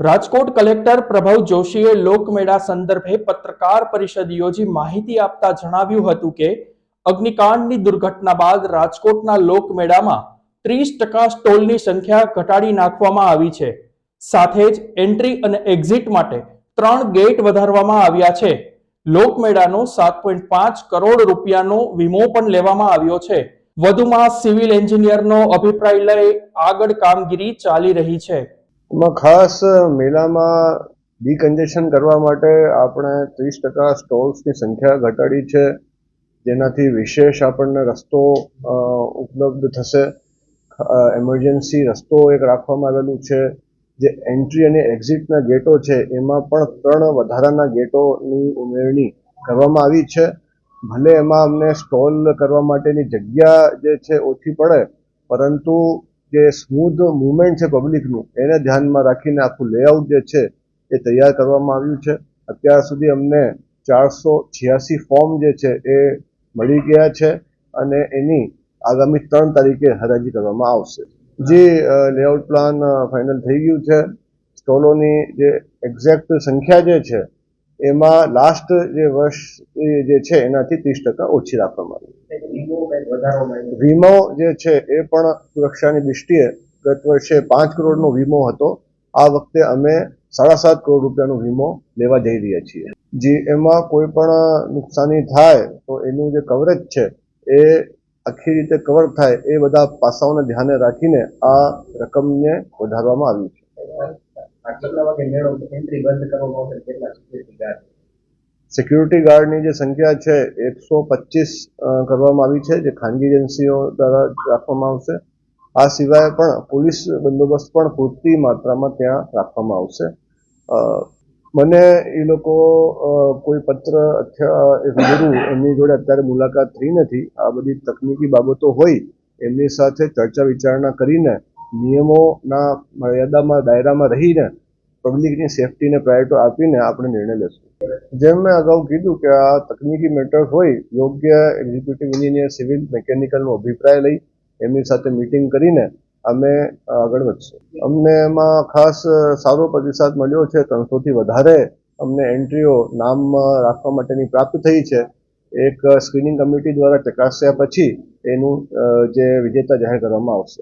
Rajkot collector Prabhav જોશીએ લોકમેળા સંદર્ભે પત્રકાર પરિષદ યોજી માહિતી આપતા જણાવ્યું હતું કે, અગ્નિકાંડની દુર્ઘટના બાદ રાજકોટના લોકમેળામાં ત્રીસ ટકા સ્ટોલની સંખ્યા ઘટાડી નાખવામાં આવી છે. સાથે જ એન્ટ્રી અને એક્ઝિટ માટે ત્રણ ગેટ વધારવામાં આવ્યા છે. લોકમેળાનો સાત પોઈન્ટ પાંચ કરોડ રૂપિયાનો વીમો પણ લેવામાં આવ્યો છે. વધુમાં સિવિલ એન્જિનિયરનો અભિપ્રાય લઈ આગળ કામગીરી ચાલી રહી છે. એમાં ખાસ મેળામાં ડીકન્જેશન કરવા માટે આપણે ત્રીસ ટકા સ્ટોલ્સની સંખ્યા ઘટાડી છે, જેનાથી વિશેષ આપણને રસ્તો ઉપલબ્ધ થશે. એમરજન્સી રસ્તો એક રાખવામાં આવેલું છે, જે એન્ટ્રી અને એક્ઝિટના ગેટો છે, એમાં પણ ત્રણ વધારાના ગેટોની ઉમેરણી કરવામાં આવી છે. ભલે એમાં અમને સ્ટોલ કરવા માટેની જગ્યા જે છે ઓછી પડે, પરંતુ જે સ્મૂધ મુવમેન્ટ છે પબ્લિકનું એને ધ્યાનમાં રાખીને આખું લેઆઉટ જે છે એ તૈયાર કરવામાં આવ્યું છે. અત્યાર સુધી અમને ચારસો છ્યાસી ફોર્મ જે છે એ મળી ગયા છે અને એની આગામી ત્રણ તારીખે હરાજી કરવામાં આવશે. જે લેઆઉટ પ્લાન ફાઇનલ થઈ ગયું છે. સ્ટોલોની જે એક્ઝેક્ટ સંખ્યા જે છે એમાં લાસ્ટ જે વર્ષ જે છે, એનાથી ત્રીસ ટકા ઓછી રાખવામાં આવી. વીમો જે છે, એ પણ સુરક્ષાની દૃષ્ટિએ ગત વર્ષે પાંચ કરોડનો વીમો હતો. આ વખતે અમે સાડા સાત કરોડ રૂપિયાનો વીમો લેવા જઈ રહ્યા છીએ. જે એમાં કોઈ પણ નુકસાની થાય, તો એનું જે કવરેજ છે, એ આખી રીતે કવર થાય, એ બધા પાસાઓને ધ્યાને રાખીને આ રકમને વધારવામાં આવ્યું છે. સિક્યુરિટી ગાર્ડની જે સંખ્યા છે, એકસો પચીસ કરવામાં આવી છે, જે ખાનગી એજન્સીઓ દ્વારા રાખવામાં આવશે. આ સિવાય પણ પોલીસ બંદોબસ્ત પણ પૂરતી માત્રામાં ત્યાં રાખવામાં આવશે. મને એ લોકો કોઈ પત્ર અથવા એમની જોડે અત્યારે મુલાકાત થઈ નથી. આ બધી તકનીકી બાબતો હોય, એમની સાથે ચર્ચા વિચારણા કરીને નિયમોના મર્યાદામાં, દાયરામાં રહીને પબ્લિકની સેફટીને પ્રાયોરિટી આપીને આપણે નિર્ણય લેશું. જેમ મેં અગાઉ કીધું કે આ તકનીકી મેટર હોય, યોગ્ય એક્ઝિક્યુટિવ એન્જિનિયર સિવિલ મિકેનિકલનો અભિપ્રાય લઈ એમની સાથે મીટિંગ કરીને અમે આગળ વધશું. અમને એમાં ખાસ સારો પ્રતિસાદ મળ્યો છે, ત્રણસોથી વધારે અમને એન્ટ્રીઓ નામ રાખવા માટેની પ્રાપ્ત થઈ છે. એક સ્ક્રીનિંગ કમિટી દ્વારા ચકાસ્યા પછી એનું જે વિજેતા જાહેર કરવામાં આવશે.